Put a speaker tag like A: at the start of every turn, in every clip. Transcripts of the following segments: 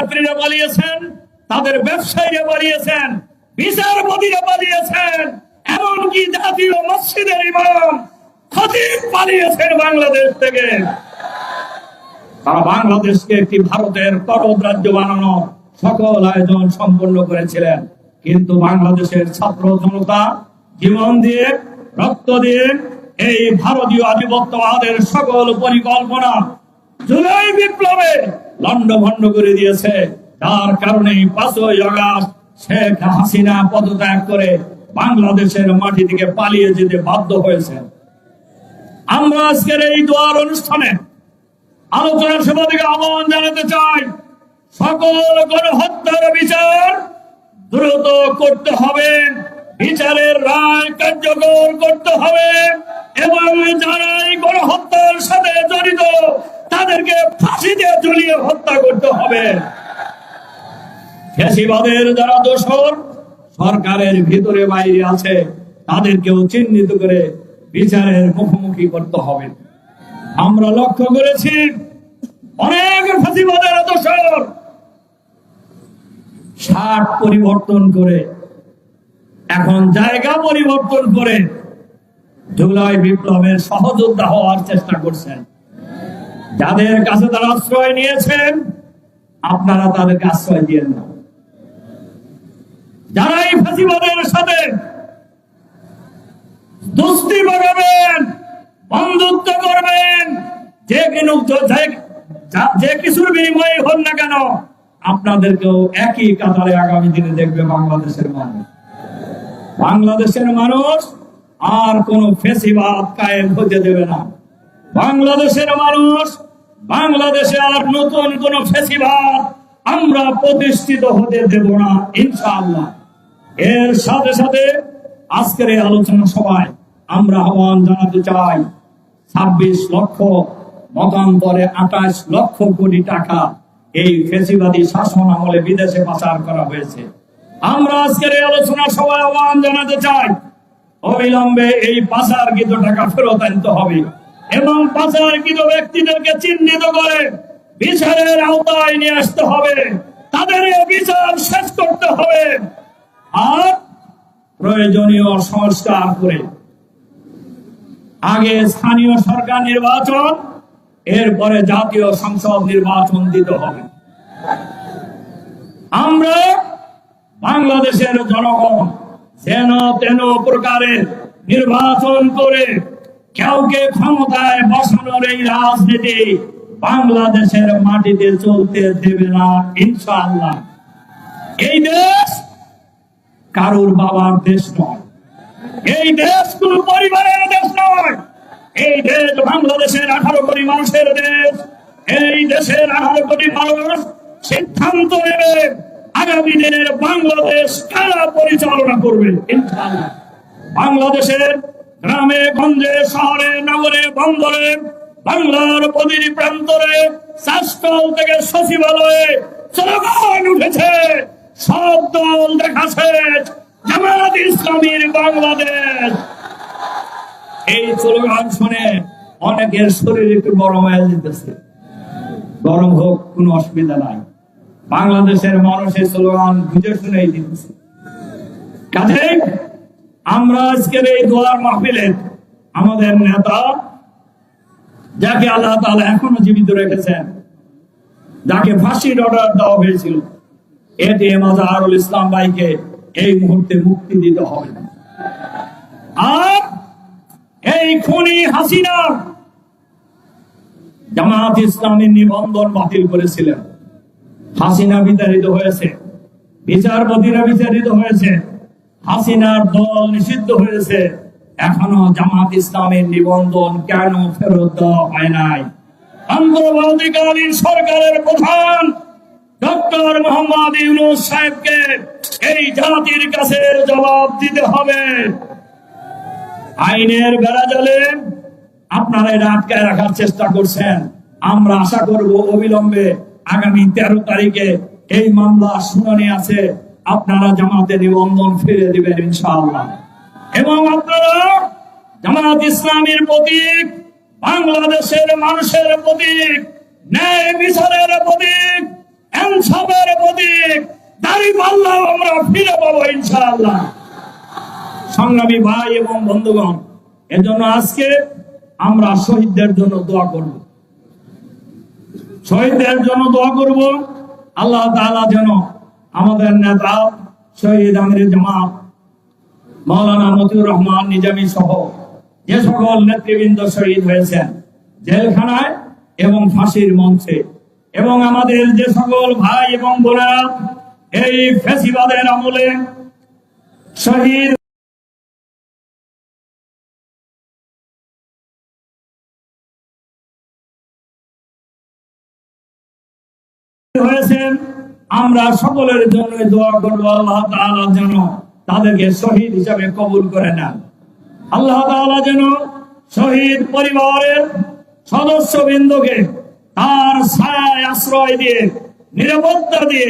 A: যাত্রীরা পালিয়েছেন তাদের ব্যবসায়ীরা পালিয়েছেন বিচারপতিরা পালিয়েছেন এমনকি জাতীয় মসজিদের ইমাম খতিব পালিয়েছেন বাংলাদেশ থেকে। তারা বাংলাদেশকে একটি ভারতের রাজ্য বানানো সকল আয়োজন সম্পন্ন করেছিলেন। কিন্তু বাংলাদেশের ছাত্র জনতা জীবন দিয়ে, রক্ত দিয়ে এই ভারতীয় আধিপত্যবাদের সকল পরিকল্পনা জুলাই বিপ্লবে লন্ডভন্ড করে দিয়েছে। তার কারণে শেখ হাসিনা পদত্যাগ করে বাংলাদেশের মাটি থেকে পালিয়ে যেতে বাধ্য হয়েছে। আমরা আজকের এই দোয়ার অনুষ্ঠানে আলোচনা সভা থেকে আহ্বান জানাতে চাই, সকল গণহত্যার বিচার দ্রুত করতে হবে, বিচারের রায় কার্যকর করতে হবে, এবং যারা এই জড়িত তাদেরকে ফাঁসিতে ঝুলিয়ে হত্যা করতে হবে। ফ্যাসিবাদের যারা দোষর, সরকারের ভিতরে বাইরে আছে, তাদেরকেও চিহ্নিত করে বিচারের মুখোমুখি করতে হবে। আমরা লক্ষ্য করেছি, অনেক ফাঁসিবাদের দোষর ষাট পরিবর্তন করে, এখন জায়গা পরিবর্তন করে জুলাই বিপ্লবের সহযোদ্ধা হওয়ার চেষ্টা করছেন। যাদের কাছে তারা আশ্রয় নিয়েছেন, আপনারা তাদেরকে আশ্রয় দিয়ে না যারা এই ফাঁসিবাদের সাথে দুস্তি বাগাবেন, বন্ধুত্ব করবেন, যে কোনো যে কিছুর বিনিময়ে হন না কেন, আপনাদেরকেও একই কাতারে আগামী দিনে দেখবে বাংলাদেশের মানুষ। বাংলাদেশের মানুষ আর কোন ফেসিবাদ কায়েম হতে দেবে না। বাংলাদেশের মানুষ, বাংলাদেশে আর নতুন কোন ফেসিবাদ আমরা প্রতিষ্ঠিত হতে দেব না, ইনশাআল্লাহ। এর সাথে সাথে আজকের এই আলোচনা সভায় আমরা আহ্বান জানাতে চাই, ছাব্বিশ লক্ষ, মতান্তরে আঠাশ লক্ষ কোটি টাকা এই ফেসিবাদী শাসন আমলে বিদেশে পাচার করা হয়েছে। আমরা আজকের এই আলোচনা সভায় আহ্বান জানাতে চাই, অবিলম্বে এই পাচারকৃত টাকা ফেরত আনতে হবে। এবং পাচারকৃত ব্যক্তিদেরকে চিহ্নিত করে বিচারের আওতায় নিয়ে আসতে হবে। তাদের বিচার শেষ করতে হবে। আর প্রয়োজনীয় সংস্কার করে। আগে স্থানীয় সরকার নির্বাচন, এরপরে জাতীয় সংসদ নির্বাচন দিতে হবে। আমরা বাংলাদেশের জনগণ যেন তেন প্রকারের নির্বাচন করে কাউকে ক্ষমতায় বসানোর এই রাজনীতি বাংলাদেশের মাটিতে চলতে দেবে না এই দেশ কারুর বাবার দেশ নয়। এই দেশ কোন পরিবারের দেশ নয়। এই দেশ বাংলাদেশের আঠারো কোটি মানুষের দেশ। এই দেশের আঠারো কোটি মানুষ সিদ্ধান্ত নেবে আগামী দিনের বাংলাদেশ কারা পরিচালনা করবে বাংলাদেশের গ্রামে, গঞ্জে, শহরে, নগরে, বন্দরে, বাংলার প্রতিটি প্রান্তরে শাসকাল থেকে সচিবালয়ে স্লোগান উঠেছে। সব দল দেখাছে জামায়াত ইসলামীর বাংলাদেশ। এই স্লোগান শুনে অনেকের শরীর একটু গরম হয়ে যেতেছে। গরম হোক, কোনো অসুবিধা নাই। বাংলাদেশের মানুষের স্লোগান বুঝে শুনেই দিতেছে কাজে আমরা আজকের এই দোয়ার মাহফিলে আমাদের নেতা, যাকে আল্লাহ তাআলা এখনও জীবিত রেখেছেন, যাকে ফাঁসির অর্ডার দেওয়া হয়েছিল এটি মাজাহারুল ইসলাম ভাইকে এই মুহূর্তে মুক্তি দিতে হবে। আর এই খুনি হাসিনা জামাত ইসলামের নিবন্ধন বাতিল করেছিলেন। হাসিনা বিতাড়িত হয়েছে, বিচারপতিরা বিচারিত হয়েছে হাসিনার দল নিষিদ্ধ হয়েছে। এখনও জামাত ইসলামের নিবন্ধন কেন ফেরত হয় নাই? অন্তর্বর্তীকালীন সরকারের প্রধান ডক্টর মোহাম্মদ ইউনুস সাহেবকে এই জাতির কাছে জবাব দিতে হবে। আইনের বেড়াজালে আপনারা এটা আটকায় রাখার চেষ্টা করছেন। আমরা আশা করব অবিলম্বে আগামী তেরো তারিখে এই মামলা শুনানি আছে। আপনারা জামাতে নিবন্ধন ফিরে দিবেন ইনশাআল্লাহ। এবং আপনারা জামাত ইসলামের প্রতীক, বাংলাদেশের মানুষের প্রতীক, ন্যায় বিচারের প্রতীক ইনসাফের প্রতীক, দাড়ি পাল্লাও আমরা ফিরে পাবো ইনশাআল্লাহ। সংগ্রামী ভাই এবং বন্ধুগণ, এজন্য আজকে আমরা শহীদদের জন্য দোয়া করব। শহীদদের জন্য দোয়া করব। আল্লাহ তাআলা যেন আমাদের নেতা শহীদ আমির জামাত, মাওলানা মতিউর রহমান, নিজামী সহ যে সকল নেতৃবৃন্দ শহীদ হয়েছেন জেলখানায় এবং ফাঁসির মঞ্চে, এবং আমাদের যে সকল ভাই এবং বোনেরা এই ফেসিবাদের আমলে শহীদ হয়েছেন। আমরা সকলের জন্য দোয়া করব, আল্লাহ তাআলা যেন তাদেরকে শহীদ হিসাবে কবুল করে নেন। আল্লাহ তাআলা যেন শহীদ পরিবারের সদস্য বিন্দুকে তার ছায় আশ্রয় দিয়ে, নিরাপত্তা দিয়ে,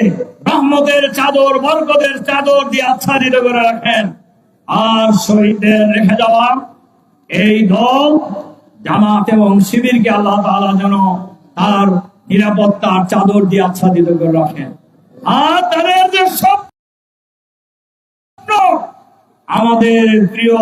A: রহমতের চাদর, বরকতের চাদর দিয়ে আচ্ছাদিত করে রাখেন। আর শহীদদের রেখে যাওয়া এই দল, জামাত এবং শিবিরকে আল্লাহ তাআলা যেন তার নিরাপত্তার চাদর দিয়ে আচ্ছাদিত করে রাখেন। আর তাদের যে স্বপ্ন আমাদের প্রিয়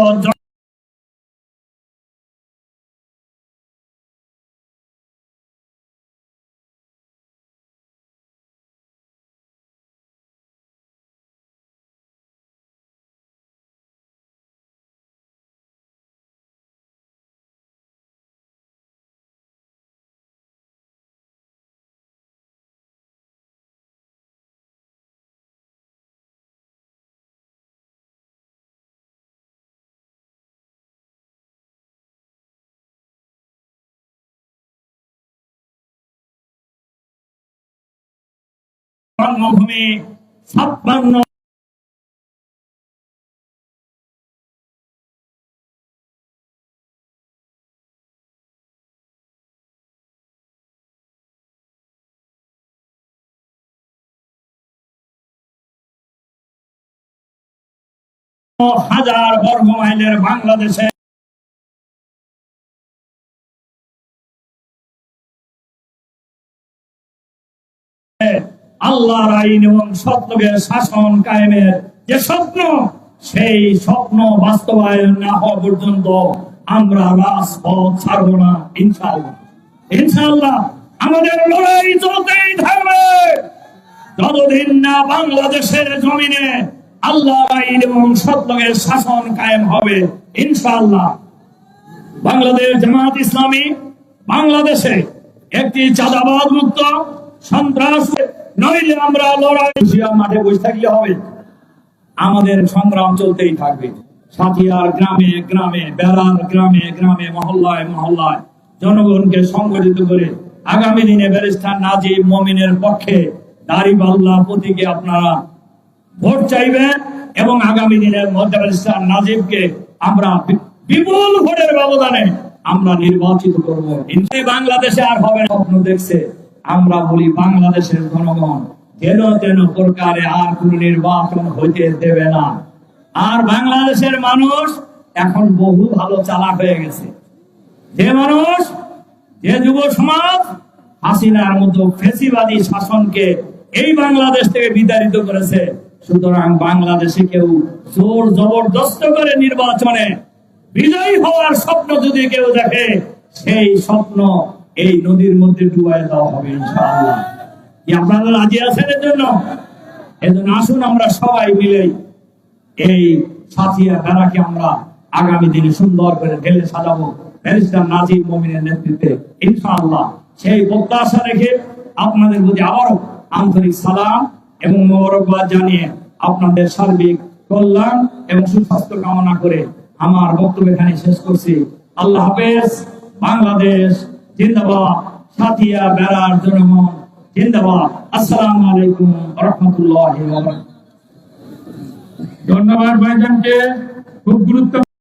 A: জন্মভূমি ছাপ্পান্ন। হাজার বর্গ মাইলের বাংলাদেশে আল্লাহর আইন এবং সত্যের শাসন কায়েমের যে স্বপ্ন, সেই স্বপ্ন বাস্তবায়ন না হওয়া পর্যন্ত আমরা রাজপথ ছাড়বো না, ইনশাআল্লাহ। ইনশাআল্লাহ, আমাদের লড়াই চলতেই থাকবে যতদিন না বাংলাদেশের জমিনে আল্লাহ আইন এবং সত্যের শাসন কায়েম হবে ইনশাল্লাহ বাংলাদেশ জামাত ইসলামী বাংলাদেশে একটি চাঁদাবাদ মুক্ত সন্ত্রাস নইলে আমরা লড়াই মাঠে বসে থাকলে হবে। আমাদের সংগ্রাম চলতেই থাকবে। সাথিয়ার গ্রামে গ্রামে, বেড়ার গ্রামে গ্রামে, মহল্লায় মহল্লায় জনগণকে সংগঠিত করে আগামী দিনে ব্যারিস্টার নাজিব মমিনের পক্ষে দাড়িপাল্লা প্রতীকে আপনারা ভোট চাইবেন এবং আগামী দিনের মধ্যে নাজিবকে আমরা বিপুল ভোটের ব্যবধানে আমরা নির্বাচিত করব। বাংলাদেশে আর হবে না স্বপ্ন দেখছে। আমরা বলি বাংলাদেশের জনগণ, যেন তেন প্রকারে আর কোন নির্বাচন হইতে দেবে না। আর বাংলাদেশের মানুষ এখন বহু ভালো চালাক হয়ে গেছে। যে মানুষ, যে যুব সমাজ, হাসিনার মতো ফেসিবাদী শাসনকে এই বাংলাদেশ থেকে বিতাড়িত করেছে। সুতরাং বাংলাদেশে কেউ জোর জবরদস্ত করে নির্বাচনে বিজয়ী হওয়ার স্বপ্ন যদি কেউ দেখে, সেই স্বপ্ন এই নদীর মধ্যে ডুবাই দেওয়া হবে, ইনশাআল্লাহ। আপনারা রাজি আছেন এর জন্য? এজন্য আসুন আমরা সবাই মিলে এই সাথিয়া বেড়াকে আমরা আগামী দিনে সুন্দর করে ঢেলে সাজাবো। ব্যারিস্টার মমিনের নেতৃত্বে, ইনশাআল্লাহ। সেই প্রত্যাশা রেখে আপনাদের প্রতি আবারও আন্তরিক সালাম এবং মোবারকবাদ জানিয়ে আপনাদের সার্বিক কল্যাণ এবং সুস্বাস্থ্য কামনা করে আমার বক্তব্য এখানে শেষ করছি। আল্লাহ হাফেজ, বাংলাদেশ জিন্দাবাদ। সাথিয়া বেড়ার জনগণ জিন্দাবাদ। আসসালামু আলাইকুম রহমতুল্লাহ
B: ধন্যবাদ ভাইজানকে। খুব গুরুত্ব